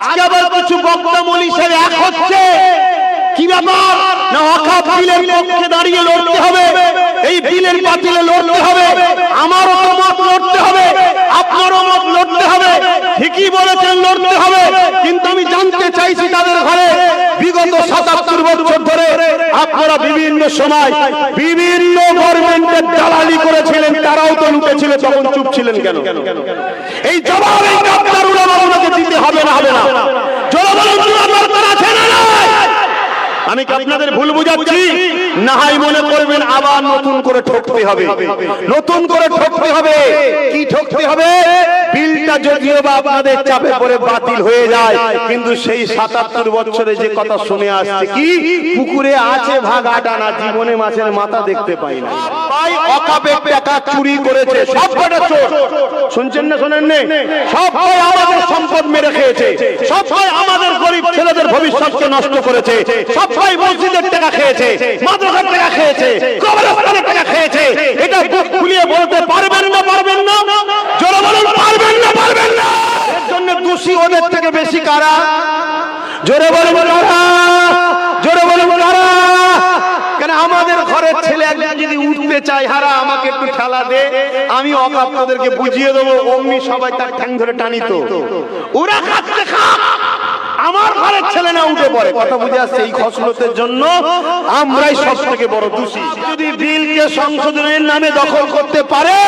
আজকে আবার কিছু বক্তা মনীষের এক হচ্ছে। কি ব্যাপার? না অকাপ বিলের পক্ষে দাঁড়িয়ে লড়তে হবে। এই বিলের বাতিলে লড়তে হবে। আমারও মত লড়তে হবে। আপনারও মত লড়তে হবে। ঠিকই বলেছেন, লড়তে হবে। কিন্তু আমি জানতে চাইছি তাদের ঘরে বিগত সাতাত্তর বছর ধরে আপনারা বিভিন্ন সময় বিভিন্ন গভর্নমেন্টের দালালি করেছিলেন, তারাও তো লুটেছিল, তখন চুপ ছিলেন কেন? এই জবাব ডাক্তার উলামাগুলোকে দিতে হবে না হবে না? আমি কি আপনাদের ভুল বুঝাচ্ছি? নাহাই মনে করবেন, আবার নতুন করে ঠকতে হবে। নতুন করে ঠকতে হবে। কি ঠকতে হবে? বিলটা যদিও বা আপনাদের চাপে পড়ে বাতিল হয়ে যায় কিন্তু সেই সাতাত্তর বছরে যে কথা শুনে আসছে কি? পুকুরে আছে ভাগ আটা না জীবনে মাছের মাথা দেখতে পাই না। অকাপে টাকা চুরি করেছে সব কটা চোর। শুনছেন না শোনেন নে? সব আমাদের সম্পদ মেরে খেয়েছে। সব আমাদের গরিব ছেলেদের ভবিষ্যৎকে নষ্ট করেছে। সব মসজিদের টাকা খেয়েছে মাদ্রাসার টাকা খেয়েছে কবরস্থানের টাকা খেয়েছে। এটা বুক খুলিয়ে বলতে পারবেন না পারবেন না? দোষী ওদের থেকে বেশি কারা? জোরে বলুন কারা? জোরে বলুন কারা? কেন আমাদের ঘরের ছেলে একজন যদি উঠতে চায়, হারা, আমাকে একটু ঠেলা দে, আমি অকাপ বুঝিয়ে দেবো, অমনি সবাই তার ঠ্যাং ধরে টানিত ওরা খাচ্ছে আমার ঘরের ছেলে না উঠে পড়ে। কথা বুঝে আসছে এই খসলতের জন্য? আমরাই সব থেকে বড় দোষী। যদি বিলকে সংশোধনের নামে দখল করতে পারে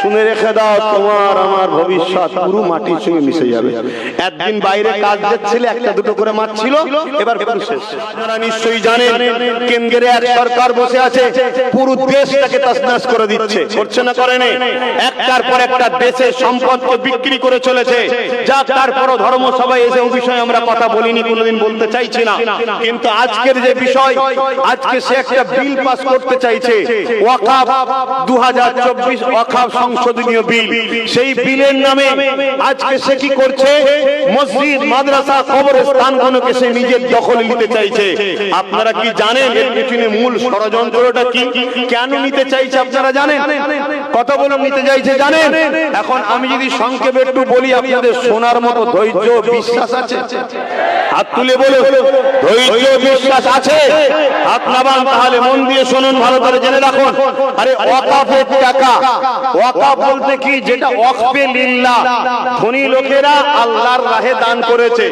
শুনে রেখে দাও, তোমার আমার ভবিষ্যৎ পুরো মাটির সঙ্গে মিশে যাবে। একদিন বাইরে কাজ যাচ্ছিল একটা দুটো করে মাছ ছিল, এবার শেষ। আপনারা নিশ্চয়ই জানেন কেন্দ্রে এক সরকার বসে আছে, পুরো দেশটাকে তছনছ করে দিচ্ছে। করছে না, করে একটার পর একটা দেশের সম্পদকে বিক্রি করে চলেছে। যা তারপরও ধর্ম সবাই এসে বিষয়ে আমরা কথা বলিনি, কোনোদিন বলতে চাইছি না। কিন্তু আজকের যে বিষয়, আজকে সে একটা বিল পাস করতে চাইছে। ওয়াকাফ দু হাজার চব্বিশ ওয়াকাফ সংশোধনীয় বিল। সেই বিলের নামে আজকে সে কি করছে? মসজিদ, মাদ্রাসা, কবরস্থানগুলোকে সে নিজের দখলে নিতে চাইছে। আপনারা কি জানেন এর পিছনে মূল ষড়যন্ত্রটা কি? কেন নিতে চাইছে আপনারা জানেন? কত বলে নিতে চাইছে জানেন? এখন আমি যদি সংক্ষেপে একটু বলি, আপনাদের শোনার মতো ধৈর্য বিশ্বাস আছে? হাত তুলে বলো ধৈর্য বিশ্বাস আছে? নামান তাহলে মন দিয়ে শুনুন, ভালো করে জেনে রাখুন। আরে ওয়াকাফের টাকা। ওয়াকাফ বলতে কি? যেটা ওয়াকফে লিল্লাহ। ধনী লোকেরা আল্লাহর রাহে দান করেছে,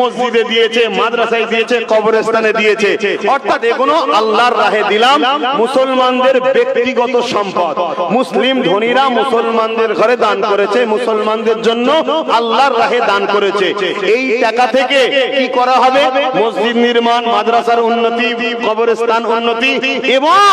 মসজিদে দিয়েছে, মাদ্রাসায় দিয়েছে, কবরস্থানে দিয়েছে। অর্থাৎ এগুলো আল্লাহর রাহে দিলাম, মুসলমানদের ব্যক্তিগত সম্পদ। মুসলিম ধনীরা মুসলমানদের ঘরে দান করেছে, মুসলমানদের জন্য আল্লাহর রাহে দান করেছে। এই টাকা থেকে কি করা হবে? মসজিদ নির্মাণ, মাদ্রাসার উন্নতি, কবরস্থান উন্নতি, এবং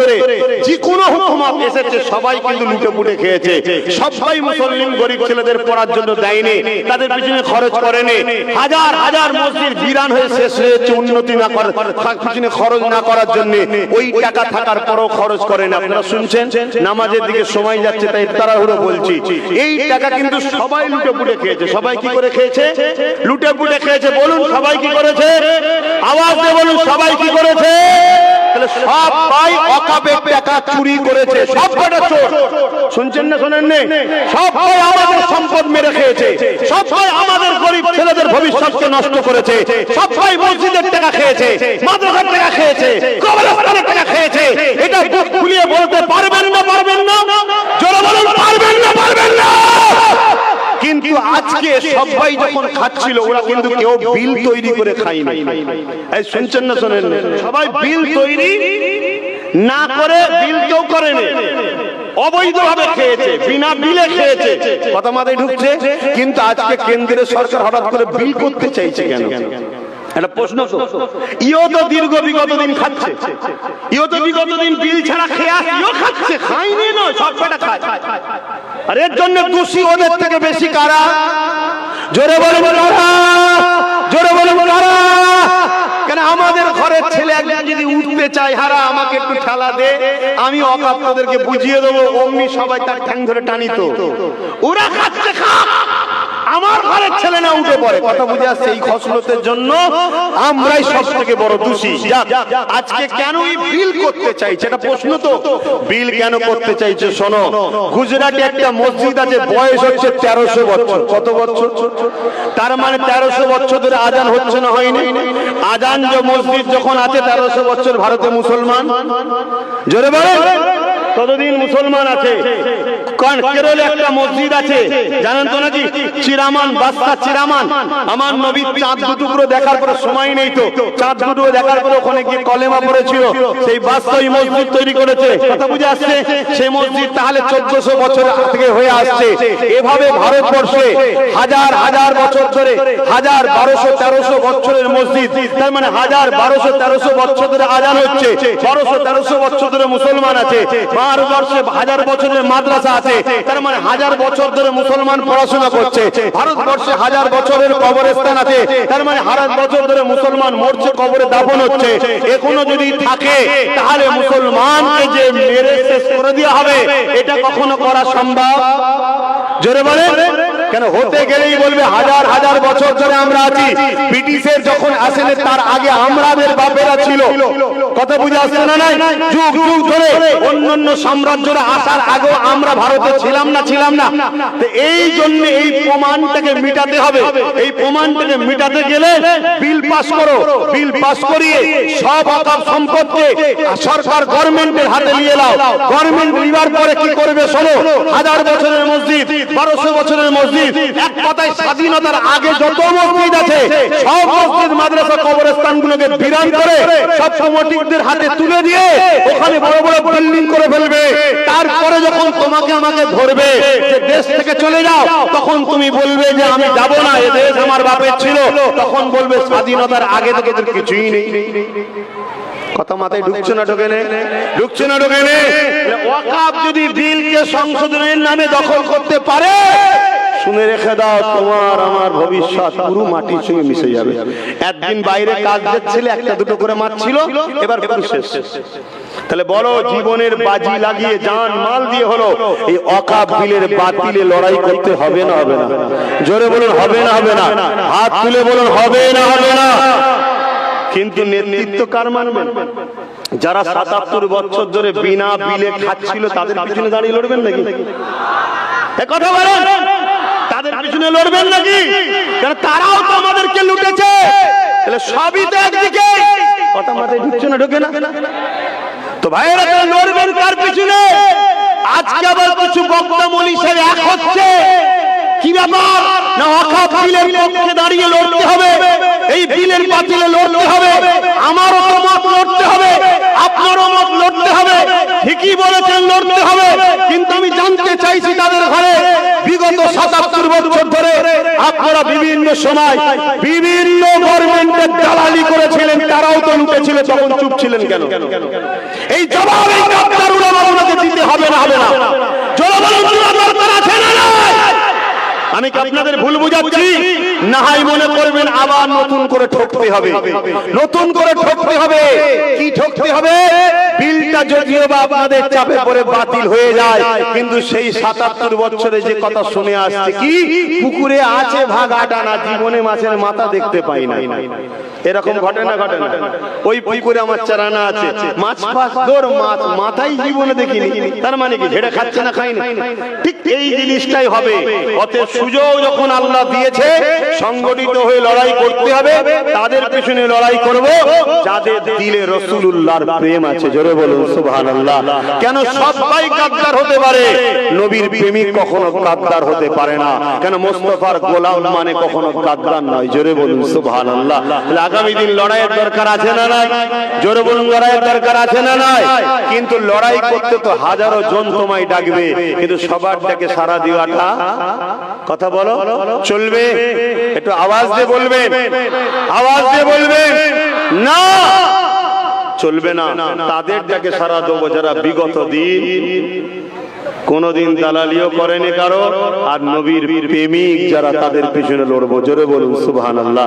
ধরে যে কোনো হুকুমত এসেছে, সবাই কিন্তু লুটে পুটে খেয়েছে। সবাই মুসলিম গরিব ছেলেদের পড়ার জন্য দেয়নি, তাদের পিছনে খরচ করেনি। হাজার হাজার মসজিদ বিরান হয়ে শেষ হয়েছে উন্নতি না করার পিছনে খরচ না করার জন্য ওই টাকা থাকার পরও খরচ করেন। আপনারা শুনছেন? নামাজের দিকে সময় যাচ্ছে, তাই তাড়াহুড়ো বলছি। এই টাকা কিন্তু সবাই লুটে পুটে খেয়েছে। সবাই কি করে খেয়েছে? লুটে পুটে খেয়েছে। বলুন, সবাই কি করেছে? আওয়াজ বলুন, সবাই কি তাহলে সবাই অকাবে টাকা চুরি করেছে সব কটা চোর। শুনছেন না শোনেন নে? সব ভাই আমাদের সম্পদ মেরে খেয়েছে। সব ভাই আমাদের গরিব ছেলেদের ভবিষ্যৎকে নষ্ট করেছে। সব ভাই মসজিদের টাকা খেয়েছে মাদ্রাসার টাকা খেয়েছে কবরস্থানের টাকা খেয়েছে। এটা বুক খুলিয়ে বলতে সবাই যখন খাচ্ছিল ওরা কিন্তু কেউ বিল তৈরি করে খায়নি। এই শুনছেন না শোনেন? সবাই বিল তৈরি না করে বিল কেউ করেনি। অবৈধভাবে খেয়েছে বিনা বিলে খেয়েছে। কথা মাথায় ঢুকছে? কিন্তু আজকে কেন্দ্রের সরকার হঠাৎ করে বিল করতে চাইছে কেন? প্রশ্ন তো। ইও তো। দীর্ঘ বিগত দিন খাচ্ছে। ইও তো বিগত দিন বিল ছাড়া খেয়ে ইও খাচ্ছে। খাইনি সব খায়। আর এর জন্য দোষী ওদের থেকে বেশি কারা? জোরে বলে বলে জোরে বলে বলে কেন আমাদের ঘরের ছেলে একজন যদি উঠতে চায় হারা আমাকে একটু ঠেলা দে। আমি অকাপ বুঝিয়ে দেবো। অমনি সবাই তার ঠ্যাং ধরে টানিত। ওরা খাচ্ছে খা আমার ঘরের ছেলে না উঠে পড়ে। কথা বুঝে আসছে এই খসলতের জন্য? আমরাই সব থেকে বড় দোষী। আজকে কেন বিল করতে চাইছে? এটা প্রশ্ন তো। বিল কেন করতে চাইছে? শোনো, গুজরাটে একটা মসজিদ আছে, বয়স হচ্ছে তেরোশো বছর। কত বছর? তার মানে তেরোশো বছর ধরে আজান হচ্ছে না, হয়নি? আজান যে মসজিদ যখন আছে, তেরোশো বছর ভারতে মুসলমান? জোরে বলে কতদিন মুসলমান আছে? কেরলে একটা মসজিদ আছে। জানেন তো নাকি? চিরামান চিরামান। আমার নবী চাঁদ দেখার পরে সময় নেই তো। চাঁদ দেখার পরে ওখানে গিয়ে কলেমা পড়েছিল। সেই ওই মসজিদ তৈরি করেছে। কথা বুঝে আসছে? সেই মসজিদ তাহলে চোদ্দশো বছর হয়ে আসছে। এভাবে ভারতবর্ষে হাজার হাজার বছর ধরে, হাজার বারোশো, তেরোশো বছরের মসজিদ। তার মানে হাজার, বারোশো, তেরোশো বছর ধরে আজান হচ্ছে। বারোশো, তেরোশো বছর ধরে মুসলমান আছে। ভারতবর্ষে হাজার বছরের মাদ্রাসা আছে। তার মানে হাজার বছর ধরে মুসলমান পড়াশোনা করছে, ভারতবর্ষে হাজার বছরের কবরস্থান আছে, তার মানে হাজার বছর ধরে মুসলমান মরছে, কবরে দাফন হচ্ছে। এখনও যদি থাকে, তাহলে মুসলমান যে মেরে শেষ করে দেওয়া হবে, এটা কখনো করা সম্ভব? জোরে বলে কেন? হতে গেলেই বলবে হাজার হাজার বছর ধরে আমরা আছি। ব্রিটিশের যখন আসেন, তার আগে আমরাদের বাপেরা ছিল। কথা বুঝে আসছে না নাই? যুগ যুগ ধরে অন্যান্য সাম্রাজ্যরা আসার আগেও আমরা ভারতে ছিলাম না ছিলাম না। এই জন্য এই প্রমাণটাকে মিটাতে হবে। এই প্রমাণটাকে মিটাতে গেলে বিল পাস করো। বিল পাস করিয়ে সব অকাপ সম্পদকে সরকার গভর্নমেন্টের হাতে নিয়ে নাও। গভর্নমেন্ট নিবার পরে কি করবে শোনো? হাজার বছরের মসজিদ, বারোশো বছরের মসজিদ তারপরে যখন তোমাকে আমাকে ধরবে, যে দেশ থেকে চলে যাও, তখন তুমি বলবে যে আমি যাব না, এ দেশ আমার বাপের ছিল। তখন বলবে, স্বাধীনতার আগে থেকে কিছুই নেই। ঢুকছে না ঢোকে যদি বিলকে সংশোধনের নামে দখল করতে পারে শুনে রেখে দাও, তোমার আমার ভবিষ্যৎ পুরো মাটির সঙ্গে মিশে যাবে। একদিন বাইরে কাজ দেখছিলে, একটা দুটো করে মাছ ছিল, এবার পুরো শেষ। তাহলে বলো, জীবনের বাজি লাগিয়ে জান মাল দিয়ে হলো, এই অকাপ বিলের বাতিলে লড়াই করতে হবে না হবে না। জোরে বলুন, হবে না হবে না। হাত তুলে বলুন, হবে না হবে না। কিন্তু নেতৃত্ব কার মানবেন যারা সাতাত্তর বছর ধরে বিনা বিলে খাচ্ছিল, তাদের পিছনে দাঁড়িয়ে লড়বেন নাকি? কথা বলেন। তাদের পিছনে লড়বেন নাকি? কারণ তারাও তো আমাদেরকে লুটেছে? তাহলে সবই তো একদিকে। কথা মাথায় ঢুকছে না ঢোকে না? তো ভাইয়েরা লড়বেন কার পিছনে? আজকে আবার কিছু বক্তা এক হচ্ছে। কি ব্যাপার? না অখাপ বিলের পক্ষে দাঁড়িয়ে লড়তে হবে? এই বিলের বাতিলে লড়তে হবে? আমারও তো মত লড়তে হবে। আপনারও মত লড়তে হবে। ঠিকই বলেছেন, লড়তে হবে। কিন্তু আমি জানতে চাইছি তাদের ঘরে বিগত সাতাত্তর বছর ধরে আপনারা বিভিন্ন সময় বিভিন্ন গভর্নমেন্টের দালালি করেছিলেন, তারাও তো লুটেছিল, তখন চুপ ছিলেন কেন? এই জবাব এই দিতে হবে না হবে না জনগণ দরকার আছে না নাই? আমি কি আপনাদের ভুল বুঝাচ্ছি? নাহাই মনে করবেন আবার নতুন করে ঠকতে হবে। নতুন করে ঠকতে হবে। কি ঠকতে হবে? বিলটা যদিও বা আপনাদের চাপে পড়ে বাতিল হয়ে যায় কিন্তু সেই সাতাত্তর বছরে যে কথা শুনে আসছে কি? পুকুরে আছে ভাগ আটা না জীবনে মাছের মাথা দেখতে পাই না। এরকম ঘটে না ঘটে না। ওই পুকুরে আমার চারানা আছে। মাছ ফাছ দৌড় মাছ মাথাই জীবনে দেখিনি। তার মানে কি? ঝেড়ে খাচ্ছে না খাই না। ঠিক এই জিনিসটাই হবে অতএব সুযোগ যখন আল্লাহ দিয়েছে, সংগঠিত হয়ে লড়াই করতে হবে তাদের পিছনে লড়াই করব। যাদের দিলে রসুল্লাহর প্রেম আছে, জোরে বলুন, সুবহানাল্লাহ। কেন সবাই গাদ্দার হতে পারে? নবীর প্রেমিক কখনো গাদ্দার হতে পারে না। কেন মোস্তফার গোলাম মানে কখনো গাদ্দার নয়? জোরে বলুন, সুবহানাল্লাহ। আগামী দিন লড়াইয়ের দরকার আছে না নাই? জোরে বলুন, লড়াইয়ের দরকার আছে না নাই? কিন্তু লড়াই করতে তো হাজারো জন তোমায় ডাকবে, কিন্তু সবার ডাকে সারা দেওয়াটা কথা বলো চলবে। একটু আওয়াজ দিয়ে বলবে আওয়াজ দিয়ে বলবে না। চলবে না। তাদের যাকে সারা দেবো যারা বিগত দিন। কোনদিন দালালিও করেনি কারও। আর নবীর প্রেমিক যারা তাদের পিছনে লড়বো। জোরে বলুন সুবহানাল্লাহ।